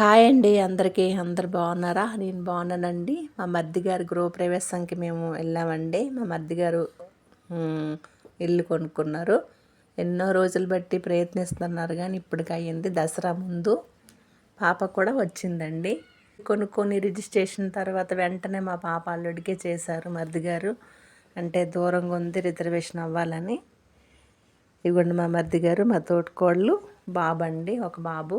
Hi అండి అందరికీ. అందరు బాగున్నారా? నేను బాగున్నానండి. మా మర్ది గారి గృహప్రవేశంకి మేము వెళ్ళామండి. మా మర్ది గారు ఇల్లు కొనుక్కున్నారు. ఎన్నో రోజులు బట్టి ప్రయత్నిస్తున్నారు కానీ ఇప్పటికి అయ్యింది దసరా ముందు. పాప కూడా వచ్చిందండి. కొనుక్కొని రిజిస్ట్రేషన్ తర్వాత వెంటనే మా పాప అల్లుడికే చేశారు మర్ది గారు. అంటే దూరంగా ఉంది రిజర్వేషన్ అవ్వాలని. ఇవ్వండి మా మర్ది గారు మా తోటికోళ్ళు. బాబు అండి ఒక బాబు.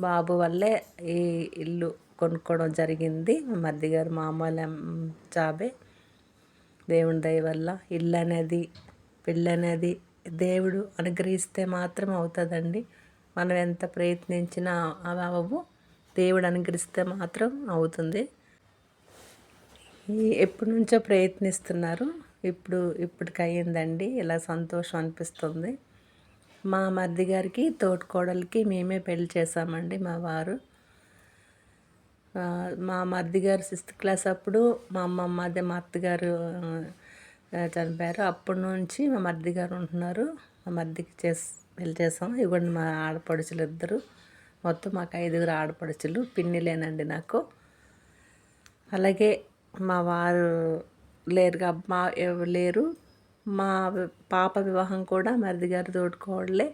బాబు వల్లే ఈ ఇల్లు కొనుక్కోవడం జరిగింది. మా గారు మామూలు జాబే. దేవుని దయ వల్ల ఇల్లు అనేది పెళ్ళి అనేది దేవుడు అనుగ్రహిస్తే మాత్రం అవుతుందండి. మనం ఎంత ప్రయత్నించినా అవి అవ్వవు దేవుడు అనుగ్రహిస్తే మాత్రం అవుతుంది. ఈ ఎప్పటి నుంచో ప్రయత్నిస్తున్నారు. ఇప్పుడు ఇప్పటికి అయ్యిందండి ఇలా సంతోషం అనిపిస్తుంది. మా మరిది గారికి తోటికోడలికి మేమే పెళ్ళి చేసామండి మా వారు. మా మరిది గారు సిక్స్త్ క్లాస్ అప్పుడు మా అమ్మమ్మ అదే మా అత్తగారు చనిపోయారు. అప్పటి నుంచి మా మరిది గారు ఉంటున్నారు. మా మరిదికి చేసి పెళ్ళి చేసాం ఇవ్వండి మా ఆడపడుచులు ఇద్దరు. మొత్తం మాకు ఐదుగురు ఆడపడుచులు. పిన్నిలేనండి నాకు. అలాగే మా వారు లేరుగా మా లేరు. మా పాప వివాహం కూడా మరిది గారి తోడుకోడలే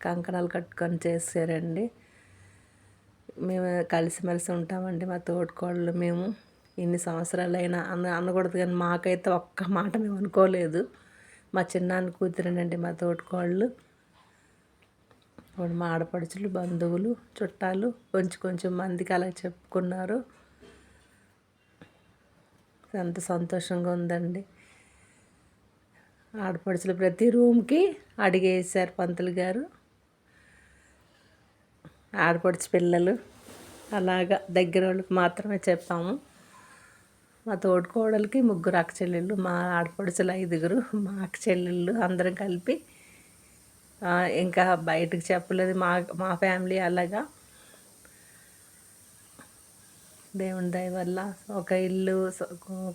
కంకణాలు కట్టుకొని చేశారండి మేము కలిసిమెలిసి ఉంటామండి మా తోడుకోళ్ళు మేము. ఇన్ని సంవత్సరాలైనా అన్న అనకూడదు కానీ మాకైతే ఒక్క మాట మేము అనుకోలేదు. మా చిన్నాన్న కూతురేనండి మా తోడుకోళ్ళు. ఇప్పుడు మా ఆడపడుచులు బంధువులు చుట్టాలు కొంచెం కొంచెం మందికి అలా చెప్పుకున్నారు. ఎంత సంతోషంగా ఉందండి. ఆడపడుచులు ప్రతి రూమ్కి అడిగేసారు పంతులు గారు. ఆడపడుచు పిల్లలు అలాగా దగ్గర వాళ్ళకి మాత్రమే చెప్పాము. మా తోడుకోడలకి ముగ్గురు అక్క చెల్లెళ్ళు మా ఆడపడుచులు ఐదుగురు మా అక్క చెల్లెళ్ళు అందరం కలిపి ఇంకా బయటకు చెప్పలేదు. మా మా ఫ్యామిలీ అలాగా దేవుని దయ వల్ల ఒక ఇల్లు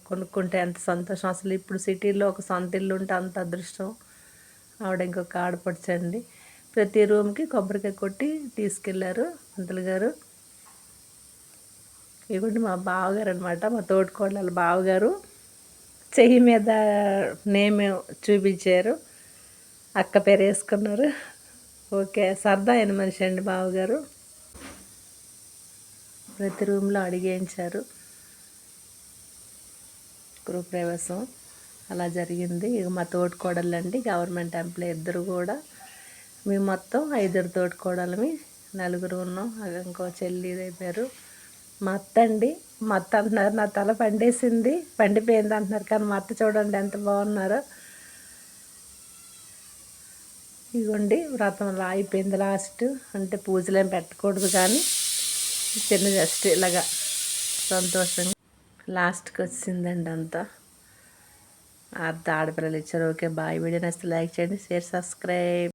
కొనుక్కుంటే ఎంత సంతోషం. అసలు ఇప్పుడు సిటీలో ఒక సొంత ఇల్లు ఉంటే అంత అదృష్టం. ఆవిడ ఇంకొక ఆడపడుచండి ప్రతి రూమ్కి కొబ్బరికాయ కొట్టి తీసుకెళ్ళారు పంతులు గారు. ఇవ్వండి మా బావగారు అనమాట మా తోటికోళ్ళ బావగారు. చెయ్యి మీద నేమ్ చూపించారు. అక్క పేరు వేసుకున్నారు. ఓకే సరదా అయిన మనిషి అండి బావగారు. ప్రతి రూమ్లో అడిగేయించారు. గృహప్రవేశం అలా జరిగింది. ఇక మా తోటికోడళ్ళండి గవర్నమెంట్ ఎంప్లాయ్ ఇద్దరు కూడా. మేము మొత్తం ఐదుగురు తోటికోడలమి నలుగురు ఉన్నాం. ఇంకో చెల్లి అయిపోయారు మా అత్త అండి మా అత్త అంటున్నారు నా తల పండేసింది. పండిపోయింది అంటున్నారు కానీ మా అత్త చూడండి ఎంత బాగున్నారో. ఇదిగోండి వ్రతం అయిపోయింది లాస్ట్. అంటే పూజలు ఏం పెట్టకూడదు కానీ. చిన్న జస్ట్ ఇలాగా సంతోషంగా. లాస్ట్కి వచ్చిందండి అంతా. అర్ధ ఆడపిల్లలు ఇచ్చారు. Okay bye. వీడియో నచ్చితే లైక్ చేయండి షేర్ సబ్స్క్రైబ్.